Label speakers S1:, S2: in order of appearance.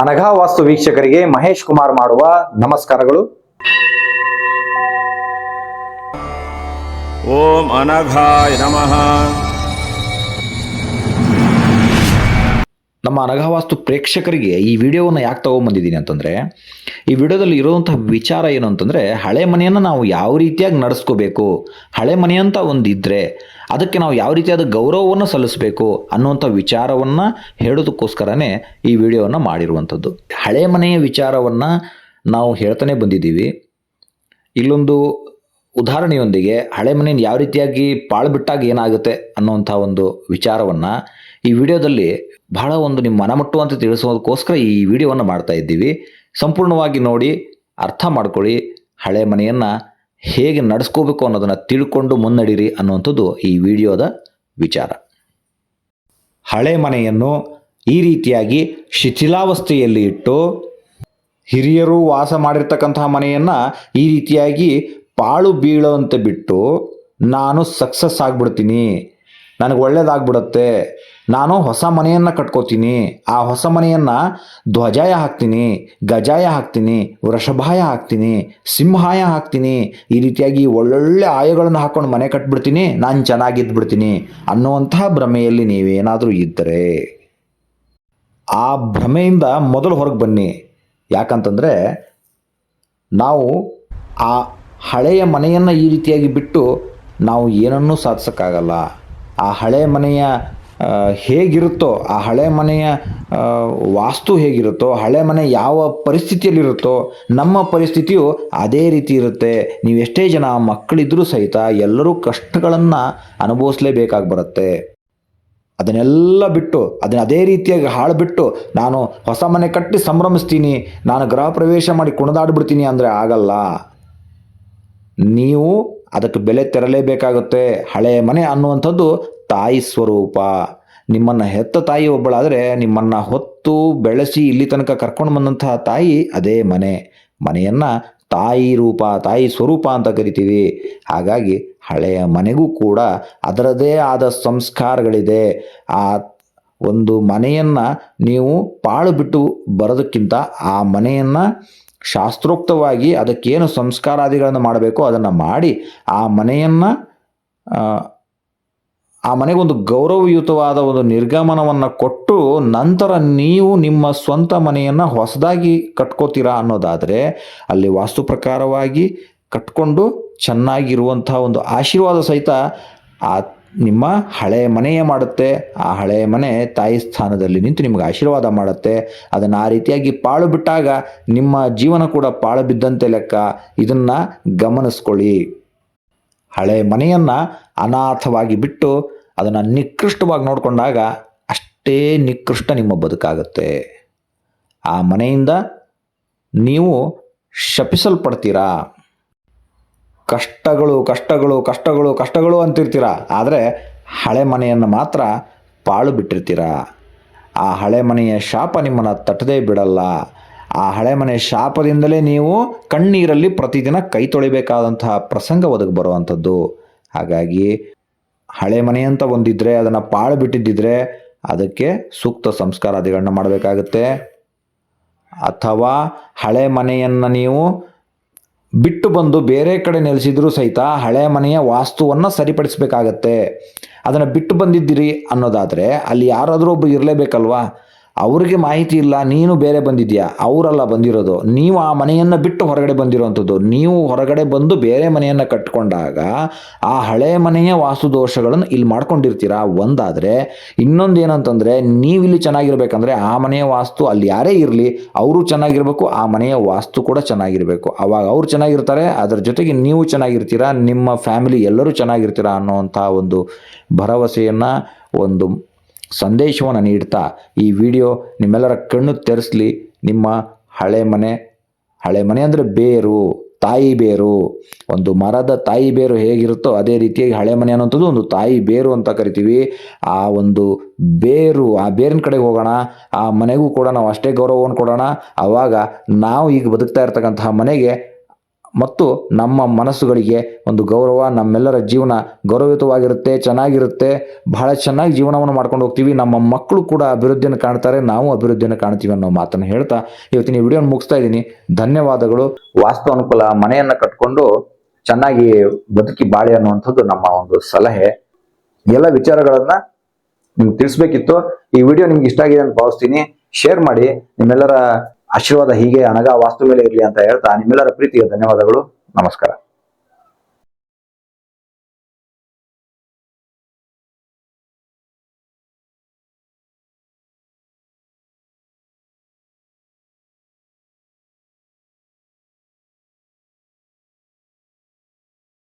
S1: ಅನಘಾ ವಾಸ್ತು ವೀಕ್ಷಕರಿಗೆ ಮಹೇಶ್ ಕುಮಾರ್ ಮಾಡುವ ನಮಸ್ಕಾರಗಳು.
S2: ಓಂ ಅನಘಾಯ ನಮಃ.
S3: ನಮ್ಮ ಅನಘವಾಸ್ತು ಪ್ರೇಕ್ಷಕರಿಗೆ ಈ ವಿಡಿಯೋವನ್ನು ಯಾಕೆ ತೊಗೊಂಬಂದಿದ್ದೀನಿ ಅಂತಂದರೆ, ಈ ವಿಡಿಯೋದಲ್ಲಿ ಇರೋವಂಥ ವಿಚಾರ ಏನು ಅಂತಂದರೆ, ಹಳೆ ಮನೆಯನ್ನು ನಾವು ಯಾವ ರೀತಿಯಾಗಿ ನಡೆಸ್ಕೋಬೇಕು, ಹಳೆ ಮನೆ ಅಂತ ಒಂದು ಇದ್ದರೆ ಅದಕ್ಕೆ ನಾವು ಯಾವ ರೀತಿಯಾದ ಗೌರವವನ್ನು ಸಲ್ಲಿಸಬೇಕು ಅನ್ನುವಂಥ ವಿಚಾರವನ್ನು ಹೇಳೋದಕ್ಕೋಸ್ಕರನೇ ಈ ವಿಡಿಯೋವನ್ನು ಮಾಡಿರುವಂಥದ್ದು. ಹಳೆ ಮನೆಯ ವಿಚಾರವನ್ನು ನಾವು ಹೇಳ್ತಾನೆ ಬಂದಿದ್ದೀವಿ. ಇಲ್ಲೊಂದು ಉದಾಹರಣೆಯೊಂದಿಗೆ, ಹಳೆ ಮನೆಯನ್ನು ಯಾವ ರೀತಿಯಾಗಿ ಪಾಳು ಬಿಟ್ಟಾಗ ಏನಾಗುತ್ತೆ ಅನ್ನುವಂಥ ಒಂದು ವಿಚಾರವನ್ನು ಈ ವಿಡಿಯೋದಲ್ಲಿ ಬಹಳ ಒಂದು ನಿಮ್ಮ ಮನಮುಟ್ಟುವಂತೆ ತಿಳಿಸೋದಕ್ಕೋಸ್ಕರ ಈ ವಿಡಿಯೋವನ್ನು ಮಾಡ್ತಾ ಇದ್ದೀವಿ. ಸಂಪೂರ್ಣವಾಗಿ ನೋಡಿ, ಅರ್ಥ ಮಾಡ್ಕೊಳ್ಳಿ, ಹಳೆ ಮನೆಯನ್ನು ಹೇಗೆ ನಡೆಸ್ಕೋಬೇಕು ಅನ್ನೋದನ್ನು ತಿಳ್ಕೊಂಡು ಮುನ್ನಡೀರಿ ಅನ್ನುವಂಥದ್ದು ಈ ವಿಡಿಯೋದ ವಿಚಾರ. ಹಳೆ ಮನೆಯನ್ನು ಈ ರೀತಿಯಾಗಿ ಶಿಥಿಲಾವಸ್ಥೆಯಲ್ಲಿ ಇಟ್ಟು, ಹಿರಿಯರು ವಾಸ ಮಾಡಿರ್ತಕ್ಕಂತಹ ಮನೆಯನ್ನು ಈ ರೀತಿಯಾಗಿ ಪಾಳು ಬೀಳುವಂತೆ ಬಿಟ್ಟು, ನಾನು ಸಕ್ಸಸ್ ಆಗ್ಬಿಡ್ತೀನಿ, ನನಗೆ ಒಳ್ಳೇದಾಗ್ಬಿಡುತ್ತೆ ನಾನು ಹೊಸ ಮನೆಯನ್ನು ಕಟ್ಕೋತೀನಿ. ಆ ಹೊಸ ಮನೆಯನ್ನು ಧ್ವಜಾಯ ಹಾಕ್ತೀನಿ, ಗಜಾಯ ಹಾಕ್ತೀನಿ, ವೃಷಭಾಯ ಹಾಕ್ತೀನಿ, ಸಿಂಹಾಯ ಹಾಕ್ತೀನಿ. ಈ ರೀತಿಯಾಗಿ ಒಳ್ಳೊಳ್ಳೆ ಆಯಗಳನ್ನು ಹಾಕ್ಕೊಂಡು ಮನೆ ಕಟ್ಬಿಡ್ತೀನಿ, ನಾನು ಚೆನ್ನಾಗಿದ್ಬಿಡ್ತೀನಿ ಅನ್ನುವಂತಹ ಭ್ರಮೆಯಲ್ಲಿ ನೀವೇನಾದರೂ ಇದ್ದರೆ ಆ ಭ್ರಮೆಯಿಂದ ಮೊದಲು ಹೊರಗೆ ಬನ್ನಿ. ಯಾಕಂತಂದರೆ ನಾವು ಆ ಹಳೆಯ ಮನೆಯನ್ನು ಈ ರೀತಿಯಾಗಿ ಬಿಟ್ಟು ನಾವು ಏನನ್ನೂ ಸಾಧಿಸೋಕ್ಕಾಗಲ್ಲ. ಆ ಹಳೆಯ ಮನೆಯ ಹೇಗಿರುತ್ತೋ, ಆ ಹಳೆ ಮನೆಯ ವಾಸ್ತು ಹೇಗಿರುತ್ತೋ, ಹಳೆ ಮನೆ ಯಾವ ಪರಿಸ್ಥಿತಿಯಲ್ಲಿರುತ್ತೋ, ನಮ್ಮ ಪರಿಸ್ಥಿತಿಯು ಅದೇ ರೀತಿ ಇರುತ್ತೆ. ನೀವು ಎಷ್ಟೇ ಜನ ಮಕ್ಕಳಿದ್ರೂ ಸಹಿತ ಎಲ್ಲರೂ ಕಷ್ಟಗಳನ್ನು ಅನುಭವಿಸಲೇಬೇಕಾಗಿ ಬರುತ್ತೆ. ಅದನ್ನೆಲ್ಲ ಬಿಟ್ಟು, ಅದನ್ನ ಅದೇ ರೀತಿಯಾಗಿ ಹಾಳು ಬಿಟ್ಟು ನಾನು ಹೊಸ ಮನೆ ಕಟ್ಟಿ ಸಂಭ್ರಮಿಸ್ತೀನಿ, ನಾನು ಗೃಹ ಪ್ರವೇಶ ಮಾಡಿ ಕುಣಿದಾಡ್ಬಿಡ್ತೀನಿ ಅಂದರೆ ಆಗಲ್ಲ. ನೀವು ಅದಕ್ಕೆ ಬೆಲೆ ತೆರಲೇಬೇಕಾಗುತ್ತೆ. ಹಳೆಯ ಮನೆ ಅನ್ನುವಂಥದ್ದು ತಾಯಿ ಸ್ವರೂಪ. ನಿಮ್ಮನ್ನು ಹೆತ್ತ ತಾಯಿ ಒಬ್ಬಳಾದರೆ ನಿಮ್ಮನ್ನು ಹೊತ್ತು ಬೆಳೆಸಿ ಇಲ್ಲಿ ತನಕ ಕರ್ಕೊಂಡು ಬಂದಂತಹ ತಾಯಿ ಅದೇ ಮನೆ. ಮನೆಯನ್ನು ತಾಯಿ ರೂಪ, ತಾಯಿ ಸ್ವರೂಪ ಅಂತ ಕರಿತೀವಿ. ಹಾಗಾಗಿ ಹಳೆಯ ಮನೆಗೂ ಕೂಡ ಅದರದೇ ಆದ ಸಂಸ್ಕಾರಗಳಿದೆ. ಆ ಒಂದು ಮನೆಯನ್ನು ನೀವು ಪಾಳು ಬಿಟ್ಟು ಬರೋದಕ್ಕಿಂತ ಆ ಮನೆಯನ್ನು ಶಾಸ್ತ್ರೋಕ್ತವಾಗಿ ಅದಕ್ಕೇನು ಸಂಸ್ಕಾರಾದಿಗಳನ್ನು ಮಾಡಬೇಕೋ ಅದನ್ನು ಮಾಡಿ ಆ ಮನೆಯನ್ನು ಆ ಮನೆಗೊಂದು ಗೌರವಯುತವಾದ ಒಂದು ನಿರ್ಗಮನವನ್ನು ಕೊಟ್ಟು ನಂತರ ನೀವು ನಿಮ್ಮ ಸ್ವಂತ ಮನೆಯನ್ನು ಹೊಸದಾಗಿ ಕಟ್ಕೋತೀರಾ ಅನ್ನೋದಾದರೆ ಅಲ್ಲಿ ವಾಸ್ತು ಪ್ರಕಾರವಾಗಿ ಕಟ್ಕೊಂಡು ಚೆನ್ನಾಗಿರುವಂತಹ ಒಂದು ಆಶೀರ್ವಾದ ಸಹಿತ ಆ ನಿಮ್ಮ ಹಳೆಯ ಮನೆಯೇ ಮಾಡುತ್ತೆ. ಆ ಹಳೆಯ ಮನೆ ತಾಯಿ ಸ್ಥಾನದಲ್ಲಿ ನಿಂತು ನಿಮಗೆ ಆಶೀರ್ವಾದ ಮಾಡುತ್ತೆ. ಅದನ್ನು ಆ ರೀತಿಯಾಗಿ ಪಾಳು ಬಿಟ್ಟಾಗ ನಿಮ್ಮ ಜೀವನ ಕೂಡ ಪಾಳು ಬಿದ್ದಂತೆ ಲೆಕ್ಕ. ಇದನ್ನು ಗಮನಿಸ್ಕೊಳ್ಳಿ. ಹಳೆ ಮನೆಯನ್ನು ಅನಾಥವಾಗಿ ಬಿಟ್ಟು ಅದನ್ನು ನಿಕೃಷ್ಟವಾಗಿ ನೋಡಿಕೊಂಡಾಗ ಅಷ್ಟೇ ನಿಕೃಷ್ಟ ನಿಮ್ಮ ಬದುಕಾಗುತ್ತೆ. ಆ ಮನೆಯಿಂದ ನೀವು ಶಪಿಸಲ್ಪಡ್ತೀರಾ? ಕಷ್ಟಗಳು ಕಷ್ಟಗಳು ಕಷ್ಟಗಳು ಕಷ್ಟಗಳು ಅಂತಿರ್ತೀರ? ಆದರೆ ಹಳೆ ಮನೆಯನ್ನು ಮಾತ್ರ ಪಾಳು ಬಿಟ್ಟಿರ್ತೀರ? ಆ ಹಳೆ ಮನೆಯ ಶಾಪ ನಿಮ್ಮನ್ನು ತಟ್ಟದೇ ಬಿಡಲ್ಲ. ಆ ಹಳೆ ಮನೆಯ ಶಾಪದಿಂದಲೇ ನೀವು ಕಣ್ಣೀರಲ್ಲಿ ಪ್ರತಿದಿನ ಕೈ ತೊಳಿಬೇಕಾದಂತಹ ಪ್ರಸಂಗ ಒದಗಿ ಬರುವಂಥದ್ದು. ಹಾಗಾಗಿ ಹಳೆ ಮನೆ ಅಂತ ಒಂದಿದ್ರೆ, ಅದನ್ನು ಪಾಳು ಬಿಟ್ಟಿದ್ದಿದ್ರೆ ಅದಕ್ಕೆ ಸೂಕ್ತ ಸಂಸ್ಕಾರಾದಿಗಳನ್ನ ಮಾಡಬೇಕಾಗುತ್ತೆ. ಅಥವಾ ಹಳೆ ಮನೆಯನ್ನು ನೀವು ಬಿಟ್ಟು ಬಂದು ಬೇರೆ ಕಡೆ ನೆಲೆಸಿದ್ರೂ ಸಹಿತ ಹಳೆ ಮನೆಯ ವಾಸ್ತುವನ್ನು ಸರಿಪಡಿಸಬೇಕಾಗತ್ತೆ. ಅದನ್ನು ಬಿಟ್ಟು ಬಂದಿದ್ದೀರಿ ಅನ್ನೋದಾದರೆ ಅಲ್ಲಿ ಯಾರಾದರೂ ಒಬ್ಬರು ಇರಲೇಬೇಕಲ್ವಾ? ಅವ್ರಿಗೆ ಮಾಹಿತಿ ಇಲ್ಲ, ನೀನು ಬೇರೆ ಬಂದಿದ್ಯಾ? ಅವರಲ್ಲ ಬಂದಿರೋದು. ನೀವು ಆ ಮನೆಯನ್ನು ಬಿಟ್ಟು ಹೊರಗಡೆ ಬಂದಿರೋವಂಥದ್ದು ನೀವು ಹೊರಗಡೆ ಬಂದು ಬೇರೆ ಮನೆಯನ್ನು ಕಟ್ಕೊಂಡಾಗ ಆ ಹಳೆ ಮನೆಯ ವಾಸ್ತು ದೋಷಗಳನ್ನು ಇಲ್ಲಿ ಮಾಡ್ಕೊಂಡಿರ್ತೀರಾ? ಒಂದಾದರೆ ಇನ್ನೊಂದು ಏನಂತಂದರೆ ನೀವು ಇಲ್ಲಿ ಚೆನ್ನಾಗಿರ್ಬೇಕಂದ್ರೆ ಆ ಮನೆಯ ವಾಸ್ತು ಅಲ್ಲಿ ಯಾರೇ ಇರಲಿ, ಅವರು ಚೆನ್ನಾಗಿರಬೇಕು, ಆ ಮನೆಯ ವಾಸ್ತು ಕೂಡ ಚೆನ್ನಾಗಿರಬೇಕು. ಅವಾಗ ಅವ್ರು ಚೆನ್ನಾಗಿರ್ತಾರೆ, ಅದರ ಜೊತೆಗೆ ನೀವು ಚೆನ್ನಾಗಿರ್ತೀರಾ, ನಿಮ್ಮ ಫ್ಯಾಮಿಲಿ ಎಲ್ಲರೂ ಚೆನ್ನಾಗಿರ್ತೀರಾ ಅನ್ನೋವಂಥ ಒಂದು ಭರವಸೆಯನ್ನು ಒಂದು ಸಂದೇಶವನ್ನು ನೀಡ್ತಾ ಈ ವಿಡಿಯೋ ನಿಮ್ಮೆಲ್ಲರ ಕಣ್ಣು ತೆರೆಸಲಿ. ನಿಮ್ಮ ಹಳೆ ಮನೆ ಹಳೆ ಮನೆ ಅಂದರೆ ಬೇರು, ತಾಯಿ ಬೇರು. ಒಂದು ಮರದ ತಾಯಿ ಬೇರು ಹೇಗಿರುತ್ತೋ ಅದೇ ರೀತಿಯಾಗಿ ಹಳೆ ಮನೆ ಅನ್ನೋಂಥದ್ದು ಒಂದು ತಾಯಿ ಬೇರು ಅಂತ ಕರಿತೀವಿ. ಆ ಒಂದು ಬೇರು, ಆ ಬೇರಿನ ಕಡೆಗೆ ಹೋಗೋಣ. ಆ ಮನೆಗೂ ಕೂಡ ನಾವು ಅಷ್ಟೇ ಗೌರವವನ್ನು ಕೊಡೋಣ. ಆವಾಗ ನಾವು ಈಗ ಬದುಕ್ತಾ ಇರ್ತಕ್ಕಂತಹ ಮನೆಗೆ ಮತ್ತು ನಮ್ಮ ಮನಸ್ಸುಗಳಿಗೆ ಒಂದು ಗೌರವ, ನಮ್ಮೆಲ್ಲರ ಜೀವನ ಗೌರವಯುತವಾಗಿರುತ್ತೆ, ಚೆನ್ನಾಗಿರುತ್ತೆ. ಬಹಳ ಚೆನ್ನಾಗಿ ಜೀವನವನ್ನು ಮಾಡ್ಕೊಂಡು ಹೋಗ್ತೀವಿ. ನಮ್ಮ ಮಕ್ಕಳು ಕೂಡ ಅಭಿವೃದ್ಧಿಯನ್ನು ಕಾಣ್ತಾರೆ, ನಾವು ಅಭಿವೃದ್ಧಿಯನ್ನು ಕಾಣ್ತೀವಿ ಅನ್ನೋ ಮಾತನ್ನು ಹೇಳ್ತಾ ಇವತ್ತಿನ ಈ ವಿಡಿಯೋನ ಮುಗಿಸ್ತಾ ಇದ್ದೀನಿ. ಧನ್ಯವಾದಗಳು.
S1: ವಾಸ್ತು ಅನುಕೂಲ ಮನೆಯನ್ನು ಕಟ್ಕೊಂಡು ಚೆನ್ನಾಗಿ ಬದುಕಿ ಬಾಳಿ ಅನ್ನುವಂಥದ್ದು ನಮ್ಮ ಒಂದು ಸಲಹೆ. ಎಲ್ಲ ವಿಚಾರಗಳನ್ನ ನಿಮ್ಗೆ ತಿಳಿಸ್ಬೇಕಿತ್ತು. ಈ ವಿಡಿಯೋ ನಿಮ್ಗೆ ಇಷ್ಟ ಆಗಿದೆ ಅಂತ ಭಾವಿಸ್ತೀನಿ. ಶೇರ್ ಮಾಡಿ. ನಿಮ್ಮೆಲ್ಲರ ಆಶೀರ್ವಾದ ಹೀಗೆ ಅನಗ ವಾಸ್ತು ಮೇಲೆ ಇರಲಿ ಅಂತ ಹೇಳ್ತಾ ನಿಮ್ಮೆಲ್ಲರ ಪ್ರೀತಿಗೆ ಧನ್ಯವಾದಗಳು. ನಮಸ್ಕಾರ.